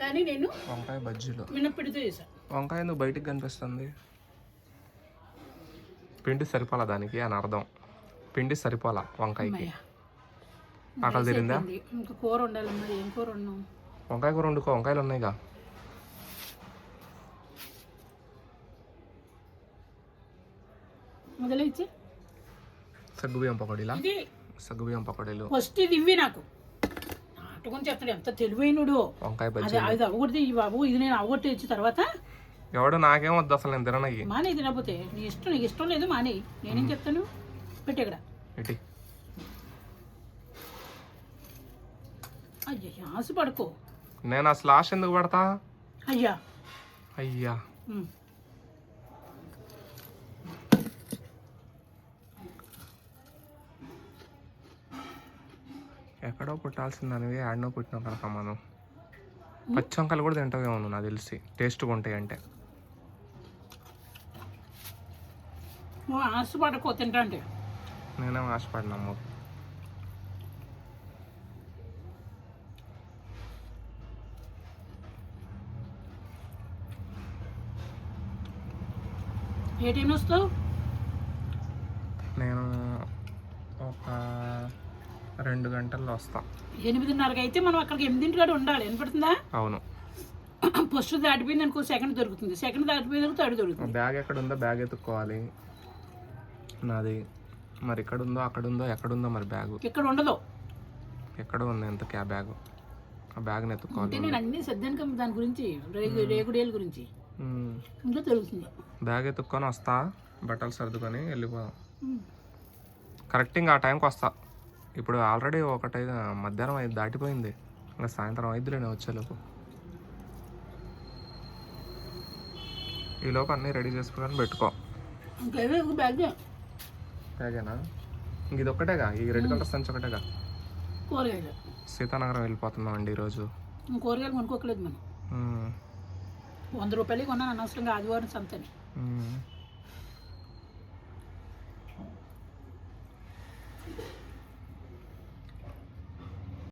కానీ నేను వంకాయ బజ్జీలు. మినప్పిడితో చేశాను వంకాయ ఎందుకు బయటికి కనిపిస్తుంది? పిండి సరిపోలా దానికి అని అర్థం. పిండి సరిపోలా వంకాయకి? ఆకలి తీరిందా. ఇంకా కూర ఉండాలమ్మా ఏం కూర ఉన్నాం వంకాయ కూర వండుకో. వంకాయలు ఉన్నాయిగా. మొదలైతే? సగ్గుబియ్యం పకోడీలా? సగ్గుబియ్యం పకోడీలు. ఫస్ట్ ఇది ఇవ్వి నాకు. నాటకం చేస్తాడు. ఎంత తెలివైనడు. అది అది అవ్వకూడదు ఈ బాబు. ఇది నేను అవ్వగొట్టి వచ్చిన తర్వాత ఎవడు నాకేం వద్దు అసలు నేను తిననయ్యి మానే తినకపోతే నీ ఇష్టం నీకు ఇష్టం లేదు మానే. నేనేం చెప్తాను? పెట్టి ఇక్కడ. అయ్యా ఆశ పడుకో. నేను అసలు ఆశ ఎందుకు పడతా? అయ్యా. అయ్యా. ఎక్కడో పుట్టాల్సిందనివి ఆడనో పుట్టినావు కనుక మనం పచ్చి వంకాయలు కూడా తింటావేమో నువ్వు నాకు తెలిసి. టేస్ట్గా ఉంటాయి అంటే. నువ్వు ఆశ పడుకో తింటా అంటే. నేనేం ఆశపడినాము ఏ టైం వస్తావు నేను ఒక రెండు గంటల్లో వస్తా. ఎనిమిదిన్నరకి అయితే మనం అక్కడికి ఎనిమిదింటి కాడ ఉండాలి. వినపడుతుందా? అవును. ఫస్ట్ దాటిపోయింది అనుకో సెకండ్ దొరుకుతుంది. సెకండ్ దాటిపోయింది అనుకో థర్డ్ దొరుకుతుంది. బ్యాగ్ ఎక్కడ ఉందో బ్యాగ్ ఎత్తుక్కోవాలి. నాది మరి ఇక్కడ ఉందో అక్కడ ఉందో ఎక్కడ ఉందో మరి బ్యాగ్. ఇక్కడ ఉండదు. ఎక్కడ ఉంది ఎంత క్యా బ్యాగ్? ఆ బ్యాగ్ని ఎత్తుక్కోవాలి నేను అన్ని సర్దాను దాని గురించి రేగు రేగుడేల గురించి. ఇంకా తెలుస్తుంది బ్యాగ్ ఎత్తుక్కొని వస్తా బట్టలు సర్దుకొని వెళ్ళిపోదాం. ఉమ్. కరెక్ట్ ఇంకా ఆ టైంకి వస్తా. ఇప్పుడు ఆల్రెడీ ఒకటి మధ్యాహ్నం ఐదు దాటిపోయింది. ఇంకా సాయంత్రం ఐదులే నేను వచ్చేలోపు ఈలోపు అన్నీ రెడీ చేసుకుని పెట్టుకో. బ్యాగేనా? ఇంక ఇది ఒక్కటేగా? ఈ రెడ్ కలర్ సంచి ఒకటేగా? కూరగాయలు. సీతానగరం వెళ్ళిపోతున్నాం అండి ఈరోజు కూరగాయలు కొనుక్కోకలేదు మనం. వంద రూపాయలకి కొన్నాను అనవసరంగా ఆదివారం సంతని.